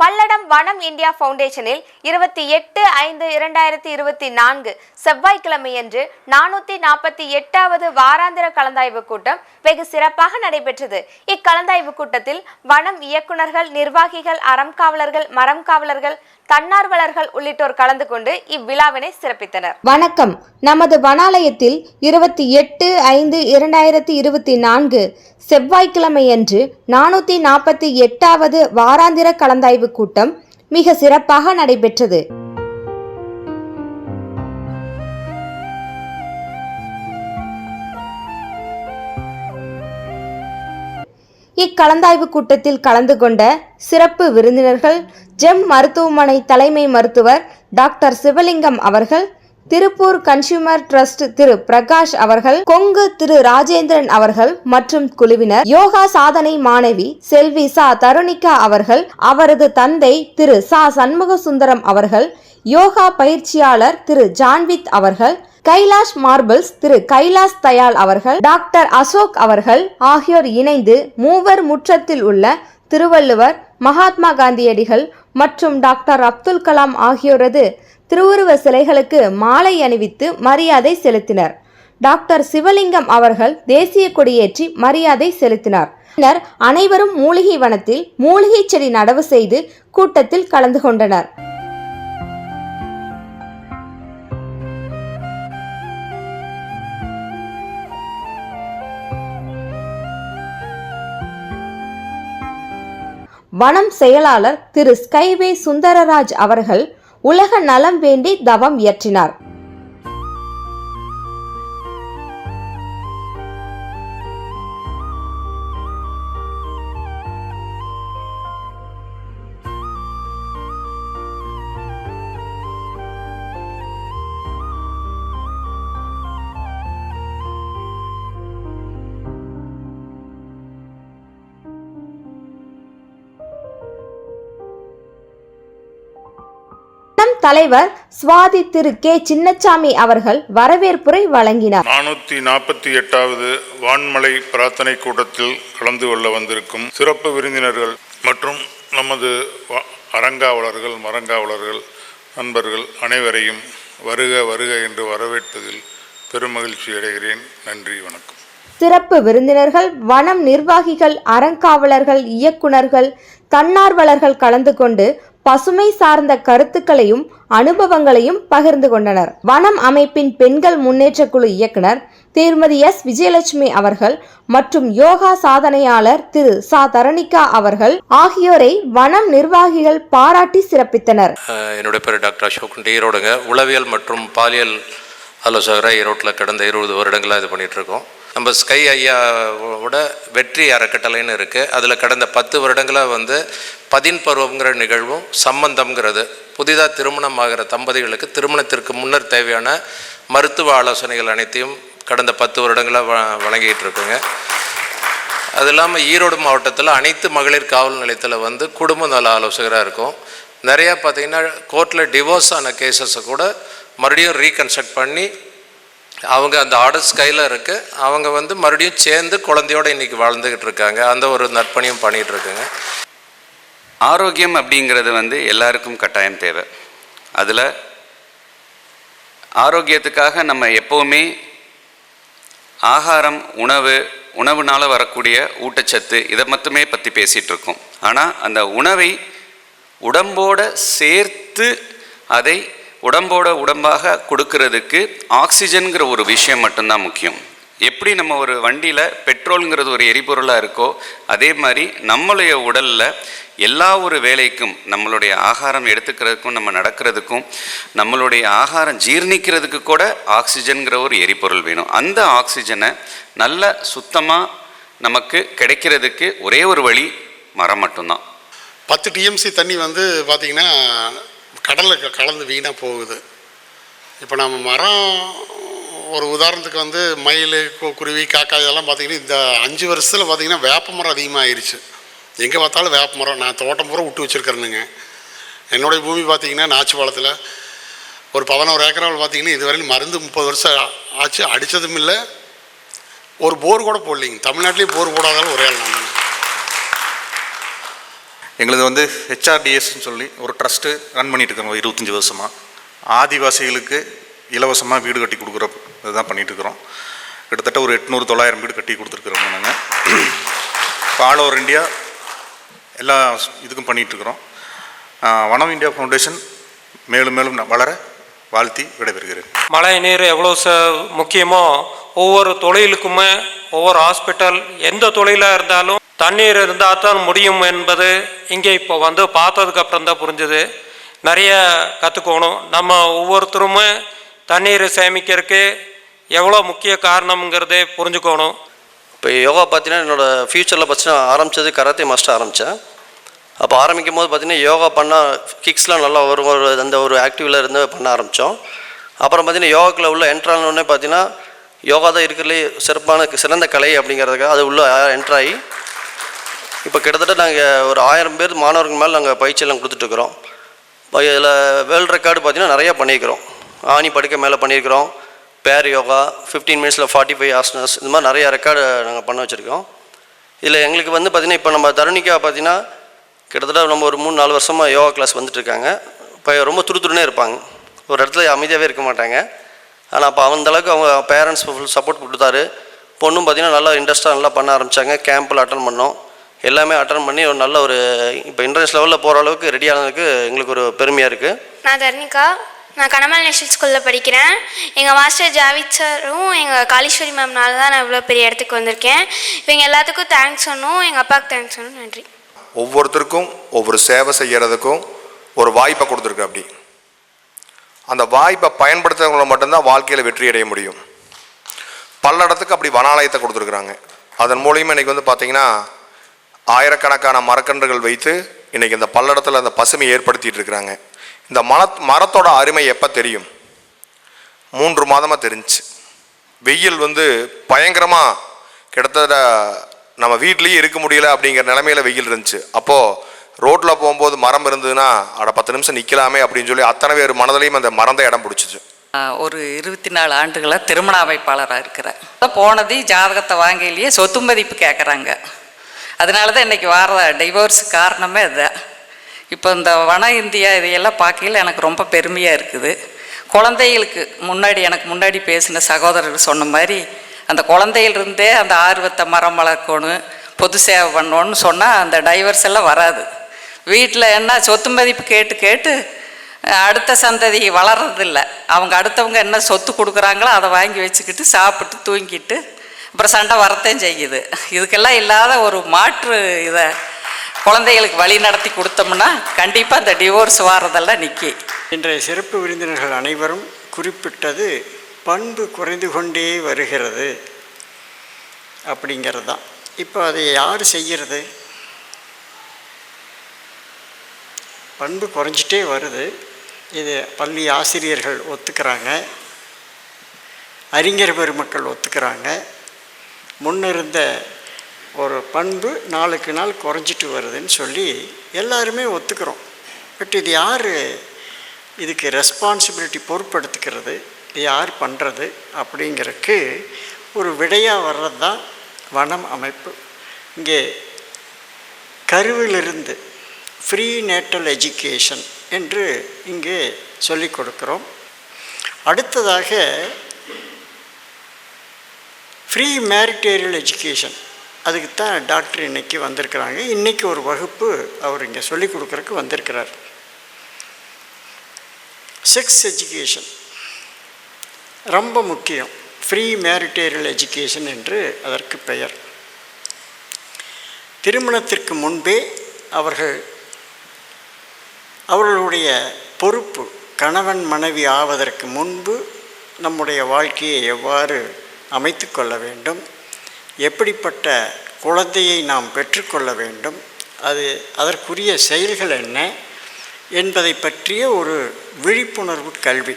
பல்லடம் வனம் இந்தியா ஃபவுண்டேஷனில் இருபத்தி எட்டு ஐந்து இரண்டாயிரத்தி இருபத்தி நான்கு செவ்வாய்க்கிழமையன்று நானூற்றி நாற்பத்தி எட்டாவது வாராந்திர கலந்தாய்வு கூட்டம் வெகு சிறப்பாக நடைபெற்றது. இக்கலந்தாய்வு கூட்டத்தில் வனம் இயக்குனர்கள் நிர்வாகிகள் அறம் காவலர்கள் மரம் காவலர்கள் தன்னார்வலர்கள் உள்ளிட்டோர் கலந்து கொண்டு இவ்விழாவினை சிறப்பித்தனர். வணக்கம். நமது வனாலயத்தில் இருபத்தி எட்டு ஐந்து இரண்டாயிரத்தி இருபத்தி நான்கு செவ்வாய்க்கிழமையன்று நானூற்றி நாற்பத்தி எட்டாவது வாராந்திர கலந்தாய்வு கூட்டம் மிக சிறப்பாக நடைபெற்றது. இக்கலந்தாய்வு கூட்டத்தில் கலந்து கொண்ட சிறப்பு விருந்தினர்கள் ஜெம் மருத்துவமனை தலைமை மருத்துவர் டாக்டர் சிவலிங்கம் அவர்கள் திருப்பூர் கன்சியூமர் ட்ரஸ்ட் திரு பிரகாஷ் அவர்கள் கொங்கு திரு ராஜேந்திரன் அவர்கள் மற்றும் குழுவினர் யோகா சாதனை மாணவி செல்வி சா தருணிகா அவர்கள் அவரது தந்தை திரு சா சண்முக சுந்தரம் அவர்கள் யோகா பயிற்சியாளர் திரு ஜான்வித் அவர்கள் கைலாஷ் மார்பிள்ஸ் திரு கைலாஷ் தயால் அவர்கள் டாக்டர் அசோக் அவர்கள் ஆகியோர் இணைந்து மூவர் முற்றத்தில் உள்ள திருவள்ளுவர் மகாத்மா காந்தியடிகள் மற்றும் டாக்டர் அப்துல் கலாம் ஆகியோரது திருவுருவ சிலைகளுக்கு மாலை அணிவித்து மரியாதை செலுத்தினர். டாக்டர் சிவலிங்கம் அவர்கள் தேசிய கொடியேற்றி மரியாதை செலுத்தினார். பின்னர் அனைவரும் மூலிகை வனத்தில் மூலிகை செடி நடவு செய்து கூட்டத்தில் கலந்து கொண்டனர். வனம் செயலாளர் திரு ஸ்கைவே சுந்தரராஜ் அவர்கள் உலக நலம் வேண்டி தவம் இயற்றினார். தலைவர் சுவாதி திரு கே. சின்னச்சாமி அவர்கள் வரவேற்புரை வழங்கினார். நானூற்றி நாற்பத்தி எட்டாவது வான்மலை பிரார்த்தனை கூட்டத்தில் கலந்து கொள்ள வந்திருக்கும் சிறப்பு விருந்தினர்கள் மற்றும் நமது அறங்காவலர்கள் மரங்காவலர்கள் நண்பர்கள் அனைவரையும் வருக வருக என்று வரவேற்பதில் பெருமகிழ்ச்சி அடைகிறேன். நன்றி வணக்கம். சிறப்பு விருந்தினர்கள் வனம் நிர்வாகிகள் அறங்காவலர்கள் இயக்குனர்கள் தன்னார்வலர்கள் கலந்து கொண்டு பசுமை சார்ந்த கருத்துக்களையும் அனுபவங்களையும் பகிர்ந்து கொண்டனர். வனம் அமைப்பின் பெண்கள் முன்னேற்ற குழு இயக்குனர் திருமதி எஸ். விஜயலட்சுமி அவர்கள் மற்றும் யோகா சாதனையாளர் திரு. சா. தரணிகா அவர்கள் ஆகியோரை வனம் நிர்வாகிகள் பாராட்டி சிறப்பித்தனர். என்னுடைய பேர் டாக்டர் அசோக் ஈரோடுங்க. உளவியல் மற்றும் பாலியல் ஆலோசகராக ஈரோட்டில் கடந்த இருபது வருடங்களாக இது பண்ணிகிட்ருக்கோம் நம்ம ஸ்கை ஐயாவோட வெற்றி அறக்கட்டளைன்னு இருக்குது அதில் கடந்த பத்து வருடங்களாக வந்து பதின் பருவங்கிற நிகழ்வும் சம்பந்தம்ங்கிறது. புதிதாக திருமணம் ஆகிற தம்பதிகளுக்கு திருமணத்திற்கு முன்னர் தேவையான மருத்துவ ஆலோசனைகள் அனைத்தையும் கடந்த பத்து வருடங்களாக வ வழங்கிட்டு இருக்குங்க அது இல்லாமல் ஈரோடு மாவட்டத்தில் அனைத்து மகளிர் காவல் நிலையத்தில் வந்து குடும்ப நல ஆலோசகராக இருக்கும். நிறையா பார்த்திங்கன்னா கோர்ட்டில் டிவோர்ஸ் ஆன கேசஸை கூட மறுபடியும் ரீகன்ஸ்ட்ரக்ட் பண்ணி அவங்க அந்த ஆர்டர்ஸ் கையில் இருக்குது அவங்க வந்து மறுபடியும் சேர்ந்து குழந்தையோட இன்றைக்கி வாழ்ந்துக்கிட்டு இருக்காங்க. அந்த ஒரு நற்பணியும் பண்ணிகிட்டு இருக்குங்க. ஆரோக்கியம் அப்படிங்கிறது வந்து எல்லாருக்கும் கட்டாயம் தேவை. அதில் ஆரோக்கியத்துக்காக நம்ம எப்போவுமே ஆகாரம் உணவு உணவுனால் வரக்கூடிய ஊட்டச்சத்து இதை மட்டுமே பற்றி பேசிகிட்ருக்கோம் ஆனால் அந்த உணவை உடம்போட சேர்த்து அதை உடம்போட உடம்பாக கொடுக்கறதுக்கு ஆக்சிஜனுங்கிற ஒரு விஷயம் மட்டும்தான் முக்கியம். எப்படி நம்ம ஒரு வண்டியில் பெட்ரோலுங்கிறது ஒரு எரிபொருளாக இருக்கோ அதே மாதிரி நம்மளுடைய உடலில் எல்லா ஒரு வேலைக்கும் நம்மளுடைய ஆகாரம் எடுத்துக்கிறதுக்கும் நம்ம நடக்கிறதுக்கும் நம்மளுடைய ஆகாரம் ஜீர்ணிக்கிறதுக்கு கூட ஆக்சிஜன்கிற ஒரு எரிபொருள் வேணும். அந்த ஆக்சிஜனை நல்ல சுத்தமாக நமக்கு கிடைக்கிறதுக்கு ஒரே ஒரு வழி மரம் மட்டும்தான். பத்து டிஎம்சி தண்ணி வந்து பார்த்திங்கன்னா கடலுக்கு கலந்து வீணாக போகுது. இப்போ நம்ம மரம் ஒரு உதாரணத்துக்கு வந்து மயில் கு- குருவி காக்கா இதெல்லாம் பார்த்திங்கன்னா இந்த அஞ்சு வருஷத்தில் பார்த்திங்கன்னா வேப்ப மரம் அதிகமாகிருச்சு எங்கே பார்த்தாலும் வேப்ப மரம் நான் தோட்டம் பூரா விட்டு வச்சுருக்கிறேனுங்க. என்னுடைய பூமி பார்த்திங்கன்னா நாச்சிபாளத்தில் ஒரு பதினோரு ஏக்கராவில் பார்த்திங்கன்னா இதுவரையிலும் மருந்து முப்பது வருஷம் ஆச்சு. அடித்ததும் இல்லை. ஒரு போர் கூட போடலைங்க. தமிழ்நாட்டிலேயே போர் போடாதாலும் ஒரே ஆள் நான் எங்களது வந்து ஹெச்ஆர்டிஎஸ்ன்னு சொல்லி ஒரு ட்ரஸ்ட்டு ரன் பண்ணிட்டு இருக்கோம் இருபத்தஞ்சி வருஷமாக ஆதிவாசிகளுக்கு இலவசமாக வீடு கட்டி கொடுக்குற இதுதான் பண்ணிட்டு இருக்கிறோம். கிட்டத்தட்ட ஒரு எட்நூறு தொள்ளாயிரம் வீடு கட்டி கொடுத்துருக்குறோம் நாங்கள் இப்போ ஆல் ஓவர் இந்தியா எல்லா இதுக்கும் பண்ணிகிட்ருக்குறோம் வனம் இந்தியா ஃபவுண்டேஷன் மேலும் மேலும் வளர வாழ்த்தி விடைபெறுகிறேன். மழை நீர் எவ்வளோ ச முக்கியமோ ஒவ்வொரு தொழிலுக்குமே ஒவ்வொரு ஹாஸ்பிட்டல் எந்த தொழிலாக இருந்தாலும் தண்ணீர் இருந்தால் தான் முடியும் என்பது இங்கே இப்போ வந்து பார்த்ததுக்கு அப்புறம் தான் புரிஞ்சுது. நிறைய கற்றுக்கணும். நம்ம ஒவ்வொருத்தரும் தண்ணீரை சேமிக்கிறதுக்கு எவ்வளோ முக்கிய காரணம்ங்கிறதே புரிஞ்சுக்கணும். இப்போ யோகா பார்த்தீங்கன்னா என்னோடய ஃப்யூச்சரில் பார்த்தீங்கன்னா ஆரம்பித்தது கராத்தே மாஸ்டர் ஆரம்பித்தேன். அப்போ ஆரம்பிக்கும் போது பார்த்தீங்கன்னா யோகா பண்ணால் கிக்ஸ்லாம் நல்லா வரும். ஒரு அந்த ஒரு ஆக்டிவில் இருந்து பண்ண ஆரம்பித்தோம். அப்புறம் பார்த்தீங்கன்னா யோகாக்குள்ள உள்ள என்ட்ரானோடனே பார்த்தீங்கன்னா யோகா தான் இருக்கிறதுலே சிறப்பான சிறந்த கலை அப்படிங்கிறதுக்காக அது உள்ள என்ட்ராகி இப்போ கிட்டத்தட்ட நாங்கள் ஒரு ஆயிரம் பேர் மாணவர்கள் மேலே நாங்கள் பயிற்சியெல்லாம் கொடுத்துட்ருக்குறோம் இதில் வேர்ல்டு ரெக்கார்டு பார்த்தீங்கன்னா நிறையா பண்ணியிருக்கிறோம். ஆணி படுக்கை மேலே பண்ணியிருக்கிறோம். பேர் யோகா ஃபிஃப்டீன் மினிட்ஸில் ஃபார்ட்டி ஃபைவ் ஆசனஸ் இந்த மாதிரி நிறையா ரெக்கார்டு நாங்கள் பண்ண வச்சுருக்கோம். இதில் எங்களுக்கு வந்து பார்த்திங்கன்னா இப்போ நம்ம தருணிக்கா பார்த்திங்கன்னா கிட்டத்தட்ட நம்ம ஒரு மூணு நாலு வருஷமாக யோகா கிளாஸ் வந்துட்டுருக்காங்க இப்போ ரொம்ப துருத்துருனே இருப்பாங்க. ஒரு இடத்துல அமைதியாகவே இருக்க மாட்டாங்க. ஆனால் அப்போ அந்த அளவுக்கு அவங்க பேரண்ட்ஸ் ஃபுல் சப்போர்ட் கொடுத்தாரு. பொண்ணும் பார்த்திங்கன்னா நல்லா இன்ட்ரெஸ்ட்டாக நல்லா பண்ண ஆரம்பித்தாங்க கேம்பில் அட்டன் பண்ணோம். எல்லாமே அட்டன் பண்ணி ஒரு நல்ல ஒரு இப்போ இன்டர்நேஷனல் லெவலில் போகிற அளவுக்கு ரெடி ஆனதுக்கு எங்களுக்கு ஒரு பெருமையாக இருக்குது நான் தர்ணிகா. நான் கனமல் நேஷனல் ஸ்கூலில் படிக்கிறேன். எங்கள் மாஸ்டர் ஜாவித் சாரும் எங்கள் காளீஸ்வரி மேம்னால தான் நான் இவ்வளோ பெரிய இடத்துக்கு வந்திருக்கேன். இவங்க எல்லாத்துக்கும் தேங்க்ஸ் சொன்னோம். எங்கள் அப்பாவுக்கு தேங்க்ஸ் சொன்னோம். நன்றி. ஒவ்வொருத்தருக்கும் ஒவ்வொரு சேவை செய்கிறதுக்கும் ஒரு வாய்ப்பை கொடுத்துருக்கு அப்படி. அந்த வாய்ப்பை பயன்படுத்துறவங்கள மட்டும்தான் வாழ்க்கையில் வெற்றி அடைய முடியும். பல்லடத்துக்கு அப்படி வனாலயத்தை கொடுத்துருக்குறாங்க. அதன் மூலியமாக இன்றைக்கி வந்து பார்த்திங்கன்னா ஆயிரக்கணக்கான மரக்கன்றுகள் வைத்து இன்றைக்கி இந்த பல்லடத்தில் அந்த பசுமை ஏற்படுத்திட்டு இருக்கிறாங்க. இந்த மர மரத்தோட அருமை எப்போ தெரியும்? மூன்று மாதமாக தெரிஞ்சு. வெயில் வந்து பயங்கரமாக கிட்டத்தட்ட நம்ம வீட்லேயே இருக்க முடியல அப்படிங்கிற நிலமையில வெயில் இருந்துச்சு. அப்போது ரோட்டில் போகும்போது மரம் இருந்ததுன்னா அட பத்து நிமிஷம் நிற்கலாமே அப்படின்னு சொல்லி அத்தனை பேர் மனதிலையும் அந்த மறந்த இடம் பிடிச்சிச்சு. ஒரு இருபத்தி நாலு ஆண்டுகளாக திருமண அமைப்பாளராக இருக்கிறேன் போனது ஜாதகத்தை வாங்கிலேயே சொத்து மதிப்பு கேட்குறாங்க அதனால தான் இன்றைக்கி வார டைவோர்ஸ் காரணமே அதுதான். இப்போ இந்த வன இந்தியா இதையெல்லாம் பார்க்கையில் எனக்கு ரொம்ப பெருமையாக இருக்குது. குழந்தைகளுக்கு முன்னாடி எனக்கு முன்னாடி பேசின சகோதரர் சொன்ன மாதிரி அந்த குழந்தையிலிருந்தே அந்த ஆர்வத்தை மரம் வளர்க்கணும் பொது சேவை பண்ணணும்னு சொன்னால் அந்த டைவர்ஸ் எல்லாம் வராது. வீட்டில் என்ன சொத்து மதிப்பு கேட்டு கேட்டு அடுத்த சந்ததி வளர்றதில்ல. அவங்க அடுத்தவங்க என்ன சொத்து கொடுக்குறாங்களோ அதை வாங்கி வச்சுக்கிட்டு சாப்பிட்டு தூங்கிட்டு அப்புறம் சண்டை வரத்தையும் செய்யுது. இதுக்கெல்லாம் இல்லாத ஒரு மாற்று இதை குழந்தைகளுக்கு வழி நடத்தி கொடுத்தோம்னா கண்டிப்பாக இந்த டிவோர்ஸ் வாரதெல்லாம் நிற்கி இன்றைய சிறப்பு விருந்தினர்கள் அனைவரும் குறிப்பிட்டது பண்பு குறைந்து கொண்டே வருகிறது அப்படிங்கிறது தான். இப்போ அதை யார் செய்கிறது? பண்பு குறைஞ்சிட்டே வருது. இது பள்ளி ஆசிரியர்கள் ஒத்துக்கிறாங்க. அறிஞர் பெருமக்கள் ஒத்துக்கிறாங்க. முன்னிருந்த ஒரு பண்பு நாளுக்கு நாள் குறைஞ்சிட்டு வருதுன்னு சொல்லி எல்லாருமே ஒத்துக்கிறோம். பட் இது யார்? இதுக்கு ரெஸ்பான்சிபிலிட்டி பொறுப்படுத்திக்கிறது இது யார் பண்ணுறது அப்படிங்கிறதுக்கு ஒரு விடையாக வர்றது தான் வனம் அமைப்பு. இங்கே கருவிலிருந்து ஃப்ரீ நேட்டல் எஜுகேஷன் என்று இங்கே சொல்லிக் கொடுக்குறோம். அடுத்ததாக ஃப்ரீ மேரிட்டேரியல் எஜுகேஷன் அதுக்கு தான் டாக்டர் இன்றைக்கி வந்திருக்கிறாங்க. இன்றைக்கி ஒரு வகுப்பு அவர் இங்கே சொல்லிக் கொடுக்குறக்கு வந்திருக்கிறார். செக்ஸ் எஜுகேஷன் ரொம்ப முக்கியம். ஃப்ரீ மேரிட்டேரியல் எஜுகேஷன் என்று அதற்கு பெயர். திருமணத்திற்கு முன்பே அவர்கள் அவர்களுடைய பொறுப்பு கணவன் மனைவி ஆவதற்கு முன்பு நம்முடைய வாழ்க்கையை எவ்வாறு அமைத்து கொள்ள வேண்டும். எப்படிப்பட்ட குழந்தையை நாம் பெற்றுக்கொள்ள வேண்டும்? அது அதற்குரிய செயல்கள் என்ன? என்பதை பற்றிய ஒரு விழிப்புணர்வு கல்வி.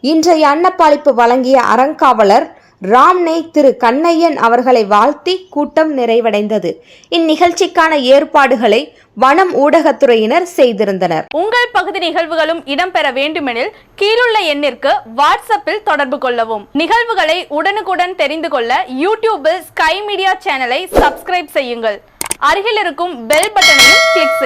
இன்றைய அன்னப்பாளிப்பு வழங்கிய அறங்காவலர் ராம்னே திரு கண்ணையன் அவர்களை வாழ்த்தி கூட்டம் நிறைவடைந்தது. இந்நிகழ்ச்சிக்கான ஏற்பாடுகளை வனம் ஊடகத்துறையினர் செய்திருந்தனர். உங்கள் பகுதி நிகழ்வுகளும் இடம்பெற வேண்டுமெனில் கீழுள்ள எண்ணிற்கு வாட்ஸ்அப்பில் தொடர்பு கொள்ளவும். நிகழ்வுகளை உடனுக்குடன் தெரிந்து கொள்ள யூடியூபில் ஸ்கை மீடியா சேனலை சப்ஸ்கிரைப் செய்யுங்கள். அருகில் இருக்கும் பெல் பட்டனையும் கிளிக்